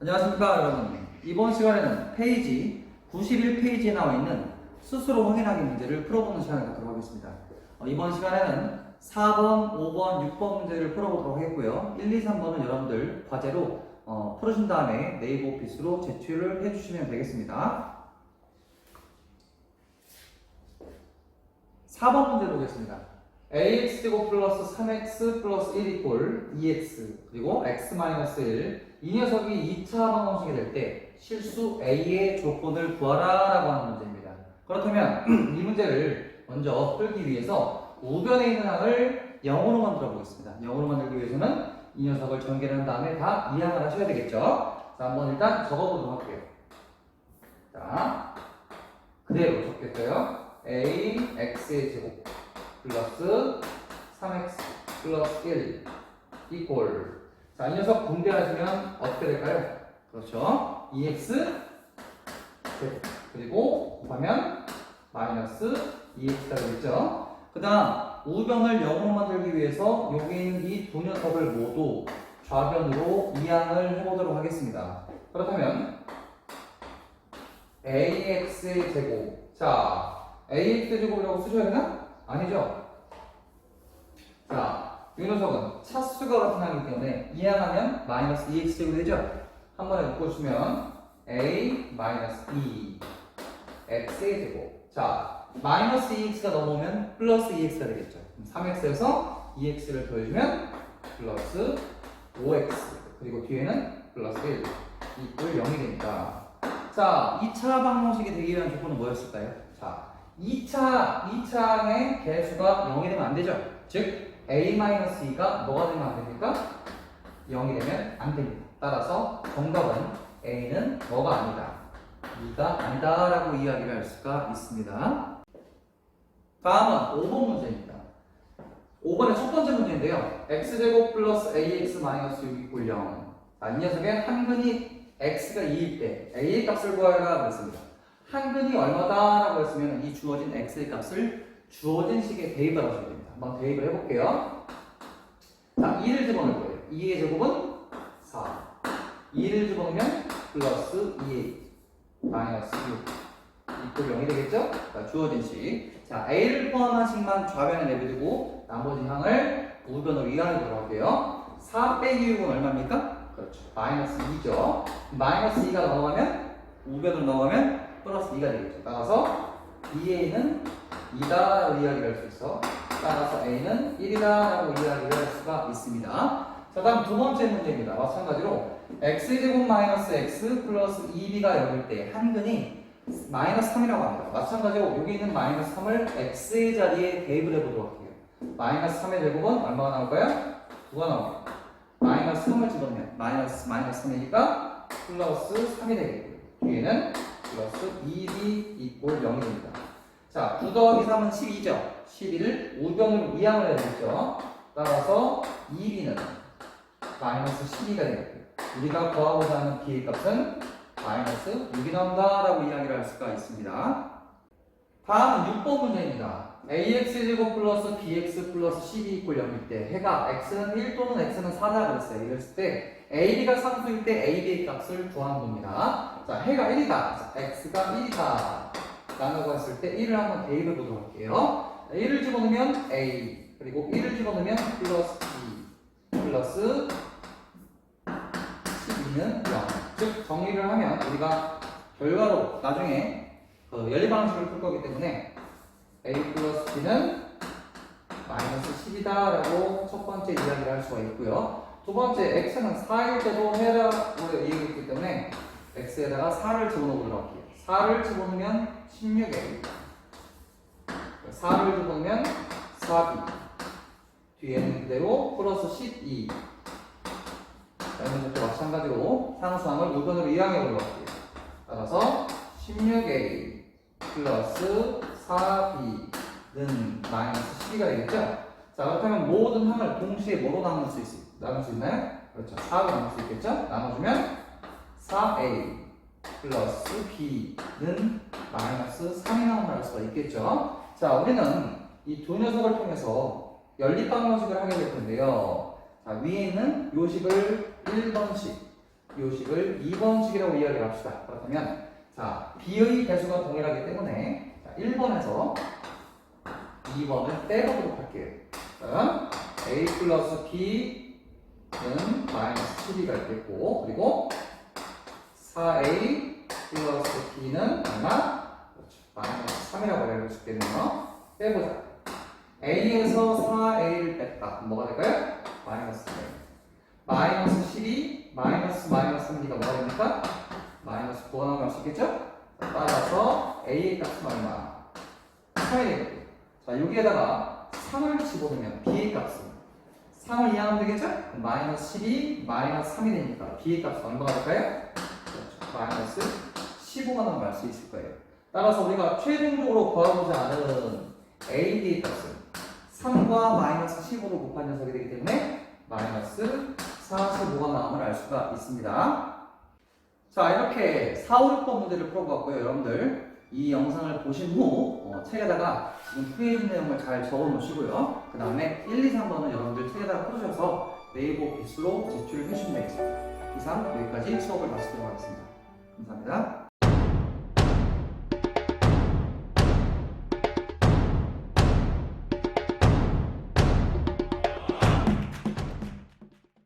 안녕하십니까 여러분. 이번 시간에는 페이지 91페이지에 나와 있는 스스로 확인하기 문제를 풀어보는 시간을 갖도록 하겠습니다. 어, 이번 시간에는 4번, 5번, 6번 문제를 풀어보도록 하겠고요. 1, 2, 3번은 여러분들 과제로 어, 풀으신 다음에 네이버 오피스로 제출을 해주시면 되겠습니다. 4번 문제 보겠습니다 ax제곱 플러스 3x 플러스 1 이꼴 2x 그리고 x 마이너스 1 이 녀석이 2차 방정식이 될 때 실수 a의 조건을 구하라 라고 하는 문제입니다. 그렇다면 이 문제를 먼저 풀기 위해서 우변에 있는 항을 0으로 만들어 보겠습니다. 0으로 만들기 위해서는 이 녀석을 전개한 다음에 다 이항을 하셔야 되겠죠? 자 한번 일단 적어보도록 할게요. 자 그대로 적겠어요. a x의 제곱 플러스 3x 플러스 1 이꼴 자, 이 녀석 분배하시면 어떻게 될까요? 그렇죠. 2x 제곱 그리고 곱하면 마이너스 2x가 되겠죠. 그 다음 우변을 0으로 만들기 위해서 여기 있는 이 두 녀석을 모두 좌변으로 이항을 해보도록 하겠습니다. 그렇다면 ax의 제곱 자 ax 제곱이라고 쓰셔야 되나? 아니죠. 자, 이 녀석은 차수가 항이기 때문에 이항하면 마이너스 2x 제곱이 되죠. 한 번에 묶어주시면 a 마이너스 2 x의 제곱. 자, 마이너스 2x가 넘어오면 플러스 2x가 되겠죠. 3x에서 2x를 더해주면 플러스 5x 그리고 뒤에는 플러스 1 이꼴 0이 되니까 자, 2차 방정식이 되기 위한 조건은 뭐였을까요? 자, 2차, 2차의 개수가 0이 되면 안 되죠. 즉, a-2가 뭐가 되면 안 됩니까? 0이 되면 안 됩니다. 따라서 정답은 a는 뭐가 아니다. 2가 아니다. 라고 이야기를 할 수가 있습니다. 다음은 5번 문제입니다. 5번의 첫 번째 문제인데요. x제곱 플러스 ax 마이너스 6 이꼴 0. 자, 이 녀석의 한근이 x가 2일 때 a의 값을 구하라 그랬습니다. 한근이 얼마다라고 했으면 이 주어진 x의 값을 주어진 식에 대입을 하셔야 됩니다. 한번 대입을 해볼게요. 자, 2를 집어넣을 거예요. 2의 제곱은 4. 2를 집어넣으면 플러스 2a 마이너스 6 이꼴 0이 되겠죠? 자, 주어진 식. 자, a를 포함한 식만 좌변에 내비두고 나머지 항을 우변으로 보도록 할게요. 4 빼기 6은 얼마입니까? 그렇죠. 마이너스 2죠. 마이너스 2가 넘어가면 우변으로 넘어가면 플러스 2가 되겠죠. 따라서 2a는 2다라고 이야기를 할 수 있어. 따라서 a는 1이다라고 이야기를 할 수가 있습니다. 자, 다음 두 번째 문제입니다. 마찬가지로 x제곱 마이너스 x 플러스 2b가 0일 때 한근이 마이너스 3이라고 합니다. 마찬가지로 여기 있는 마이너스 3을 x의 자리에 대입을 해보도록 할게요. 마이너스 3의 제곱은 얼마가 나올까요? 9가 나옵니다. 마이너스 3을 집어넣으면 마이너스 마이너스 3이니까 플러스 3이 되겠고요. 뒤에는 플러스 2b 이꼴 0이 됩니다. 자, 9 더하기 3은 12죠. 12를 우변으로 이항을 해야 되겠죠. 따라서 2b는 마이너스 12가 되겠고요. 우리가 구하고자 하는 b의 값은 마이너스 6이 나온다라고 이야기를 할 수가 있습니다. 다음은 6번 문제입니다. Ax제곱 플러스 bx 플러스 12 이꼴 0일 때 해가 x는 1 또는 x는 4다 그랬어요. 이랬을 때 ab가 상수일 때 ab의 값을 구하는 겁니다. 자, 해가 1이다. 자, x가 1이다. 라고 했을 때 1을 한번 대입해 보도록 할게요. 1을 집어넣으면 a 그리고 1을 집어넣으면 플러스 b 플러스 12는 0. 즉 정리를 하면 우리가 결과로 나중에 그 연립 방식을 풀 거기 때문에 a 플러스 b는 마이너스 10이다 라고 첫 번째 이야기를 할 수가 있고요. 두 번째 x는 4일 때도 해라고 얘기했기 때문에 x에다가 4를 집어넣으도록 할게요. 4를 집어넣으면 16에 4를 집어넣으면 4b 뒤에는 그대로 플러스 12 다른 것도 마찬가지로 상수항을 우변으로 이항해 할게요. 따라서 16a 플러스 4b는 마이너스 12가 되겠죠? 자 그렇다면 모든 항을 동시에 뭐로 나눌 수, 있, 나눌 수 있나요? 그렇죠. 4로 나눌 수 있겠죠? 나눠주면 4a 플러스 b는 마이너스 3이 나온다고 할 수가 있겠죠? 자 우리는 이 두 녀석을 통해서 연립 방정식을 하게 될 텐데요. 자, 위에 있는 요식을 1번식, 요식을 2번식이라고 이야기를 합시다. 그렇다면 자 b의 개수가 동일하기 때문에 자, 1번에서 2번을 빼보도록 할게요. 자, a 플러스 b는 마이너스 12가 있겠고 그리고 4a 플러스 b는 얼마? 그렇죠. 마이너스 3이라고 알고 있겠네요. 빼보자. a에서 4a를 뺐다. 뭐가 될까요? 마이너스 4. 마이너스 12, 마이너스 마이너스 3기가 뭐가 됩니까? 마이너스 9가 나올 수 있겠죠? 자, 따라서 a의 값은 얼마? 3이 되겠고. 자, 여기에다가 3을 집어넣으면 b의 값은 3을 이해하면 되겠죠? 마이너스 12, 마이너스 3이 되니까 b의 값은 얼마가 될까요? 마이너스 15가 나올 수 있을 거예요. 따라서 우리가 최종적으로 구하고자 하는 AD의 값은 3과 마이너스 15로 곱한 녀석이 되기 때문에 마이너스 45가 나옴을 알 수가 있습니다. 자 이렇게 4, 5, 6번 문제를 풀어봤고요. 여러분들 이 영상을 보신 후 어, 책에다가 지금 풀이해준 내용을 잘 적어 놓으시고요. 그 다음에 1, 2, 3번은 여러분들 책에다가 풀으셔서 네이버 기수로 제출을 해주시면 되겠습니다. 이상 여기까지 수업을 마치도록 하겠습니다. 감사합니다.